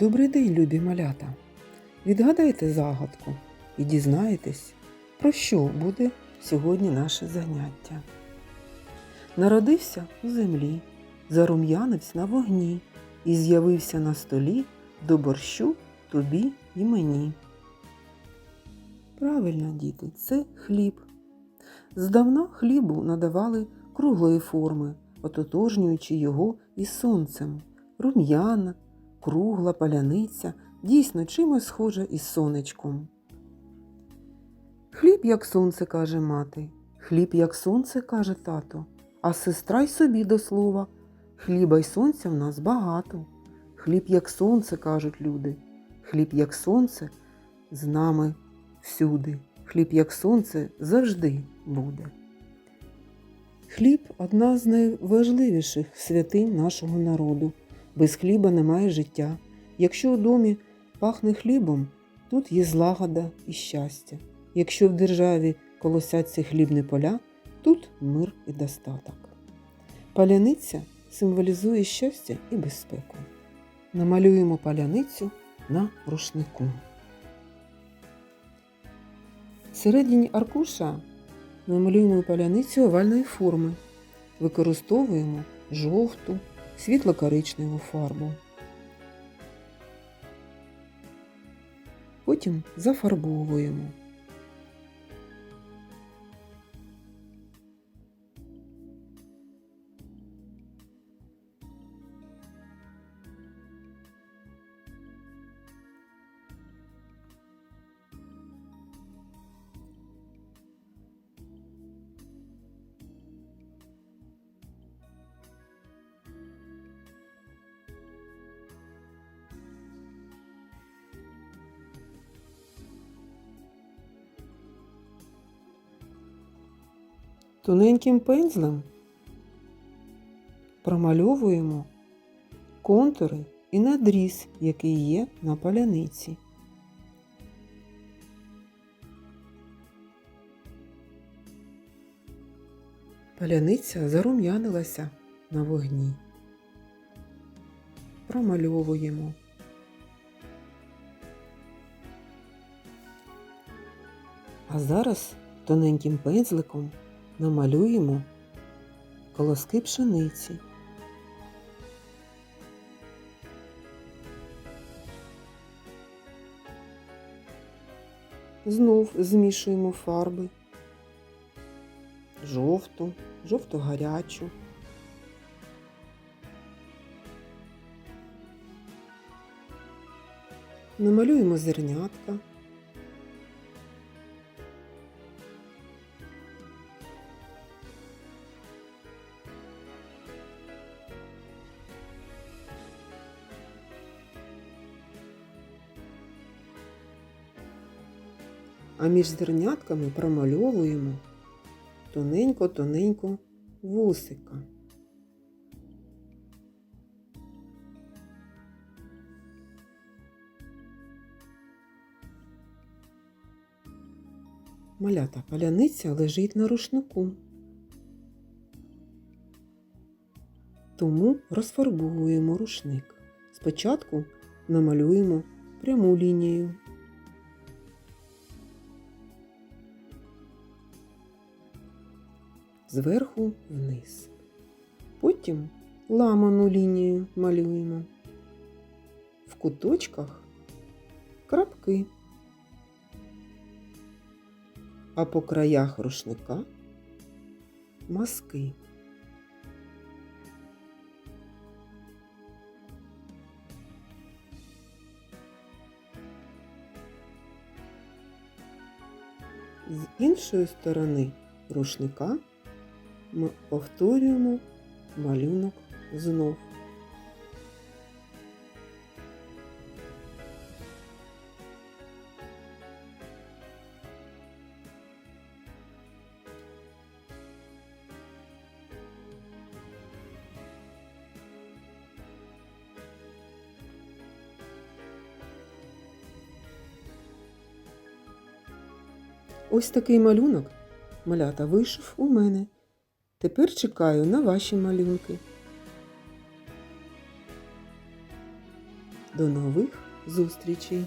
Добрий день, любі малята! Відгадайте загадку і дізнаєтесь, про що буде сьогодні наше заняття. Народився у землі, зарум'янець на вогні і з'явився на столі до борщу тобі і мені. Правильно, діти, це хліб. Здавна хлібу надавали круглої форми, ототожнюючи його із сонцем. Рум'яна, кругла паляниця, дійсно чимось схожа із сонечком. Хліб, як сонце, каже мати, хліб, як сонце, каже тато, а сестра й собі до слова. Хліба й сонця в нас багато. Хліб, як сонце, кажуть люди, хліб, як сонце, з нами всюди. Хліб, як сонце, завжди буде. Хліб одна з найважливіших святинь нашого народу. Без хліба немає життя. Якщо у домі пахне хлібом, тут є злагода і щастя. Якщо в державі колосяться хлібні поля, тут мир і достаток. Паляниця символізує щастя і безпеку. Намалюємо паляницю на рушнику. Всередині аркуша намалюємо паляницю овальної форми. Використовуємо жовту, світло-коричневу фарбу. Потім зафарбовуємо. Тоненьким пензлем промальовуємо контури і надріз, який є на паляниці. Паляниця зарум'янилася на вогні. Промальовуємо. А зараз тоненьким пензликом намалюємо колоски пшениці. Знов змішуємо фарби жовту, жовто-гарячу. Намалюємо зернятка. А між зернятками промальовуємо тоненько-тоненько вусика. Малята паляниця лежить на рушнику. Тому розфарбовуємо рушник. Спочатку намалюємо пряму лінію. Зверху вниз. Потім ламану лінію малюємо. В куточках крапки, а по краях рушника маски. З іншої сторони рушника ми повторюємо малюнок знов. Ось такий малюнок малята вийшов у мене. Тепер чекаю на ваші малюнки. До нових зустрічей!